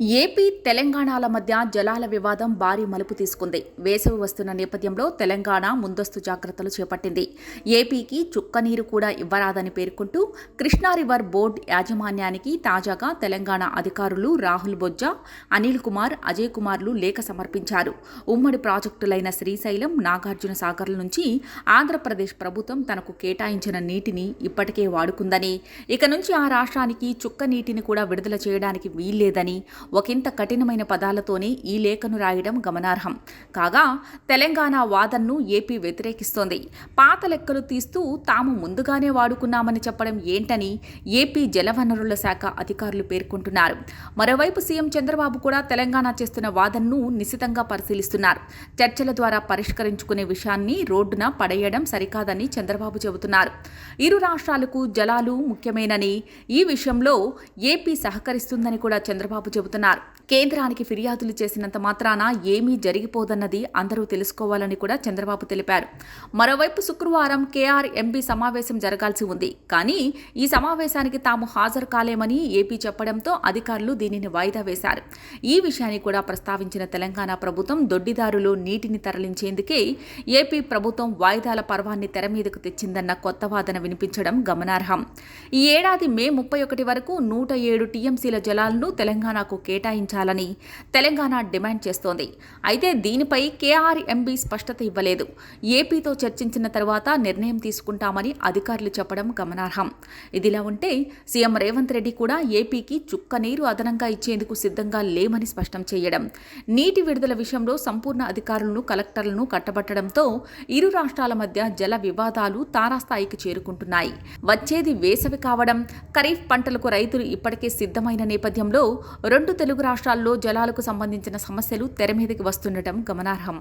AP తెలంగాణల మధ్య జలాల వివాదం భారీ మలుపు తీసుకుంది. వేసవి వస్తున్న నేపథ్యంలో తెలంగాణ ముందస్తు జాగ్రత్తలు చేపట్టింది. ఏపీకి చుక్క నీరు కూడా ఇవ్వరాదని పేర్కొంటూ కృష్ణా రివర్ బోర్డు యాజమాన్యానికి తాజాగా తెలంగాణ అధికారులు రాహుల్ బొజ్జా అనిల్ కుమార్ అజయ్ కుమార్లు లేఖ సమర్పించారు. ఉమ్మడి ప్రాజెక్టులైన శ్రీశైలం నాగార్జున సాగర్ల నుంచి ఆంధ్రప్రదేశ్ ప్రభుత్వం తనకు కేటాయించిన నీటిని ఇప్పటికే వాడుకుందని ఇక నుంచి ఆ రాష్ట్రానికి చుక్క నీటిని కూడా విడుదల చేయడానికి వీల్లేదని ఒకంత కఠినమైన పదాలతోనే ఈ లేఖను రాయడం గమనార్హం. కాగా తెలంగాణ వాదనను ఏపీ వ్యతిరేకిస్తోంది. పాత లెక్కలు తీస్తూ తాము ముందుగానే వాడుకున్నామని చెప్పడం ఏంటని ఏపీ జలవనరుల శాఖ అధికారులు పేర్కొంటున్నారు. మరోవైపు సీఎం చంద్రబాబు కూడా తెలంగాణ చేస్తున్న వాదనను నిశితంగా పరిశీలిస్తున్నారు. చర్చల ద్వారా పరిష్కరించుకునే విషయాన్ని రోడ్డున పడేయడం సరికాదని చంద్రబాబు చెబుతున్నారు. ఇరు రాష్ట్రాలకు జలాలు ముఖ్యమేనని ఈ విషయంలో ఏపీ సహకరిస్తుందని కూడా చంద్రబాబు చెబుతున్నారు. కేంద్రానికి ఫిర్యాదులు చేసినంత మాత్రాన ఏమీ జరిగిపోదన్నది అందరూ తెలుసుకోవాలని కూడా చంద్రబాబు తెలిపారు. మరోవైపు శుక్రవారం కేఆర్ ఎంపీ సమావేశం జరగాల్సి ఉంది. కానీ ఈ సమావేశానికి తాము హాజరు కాలేమని ఏపీ చెప్పడంతో అధికారులు దీనిని వాయిదా వేశారు. ఈ విషయాన్ని కూడా ప్రస్తావించిన తెలంగాణ ప్రభుత్వం దొడ్డిదారులు నీటిని తరలించేందుకే ఏపీ ప్రభుత్వం వాయిదాల పర్వాన్ని తెర మీదకు తెచ్చిందన్న కొత్త వాదన వినిపించడం గమనార్హం. ఈ ఏడాది మే ముప్పై ఒకటి వరకు నూట ఏడు టీఎంసీల జలాలను తెలంగాణకు కేటాయించాలని తెలంగాణ డిమాండ్ చేస్తోంది. అయితే దీనిపై కేఆర్ఎంబీ స్పష్టత ఇవ్వలేదు. ఏపీతో చర్చించిన తర్వాత నిర్ణయం తీసుకుంటామని అధికారులు చెప్పడం గమనార్హం. ఇదిలా ఉంటే సీఎం రేవంత్ రెడ్డి కూడా ఏపీకి చుక్క నీరు అదనంగా ఇచ్చేందుకు సిద్ధంగా లేమని స్పష్టం చేయడం నీటి విడుదల విషయంలో సంపూర్ణ అధికారులను కలెక్టర్లను కట్టబట్టడంతో ఇరు రాష్ట్రాల మధ్య జల వివాదాలు తారాస్థాయికి చేరుకుంటున్నాయి. వచ్చేది వేసవి కావడం ఖరీఫ్ పంటలకు రైతులు ఇప్పటికే సిద్ధమైన నేపథ్యంలో రెండు రెండు తెలుగు రాష్ట్రాల్లో జలాలకు సంబంధించిన సమస్యలు తెర మీదకి వస్తుండటం గమనార్హం.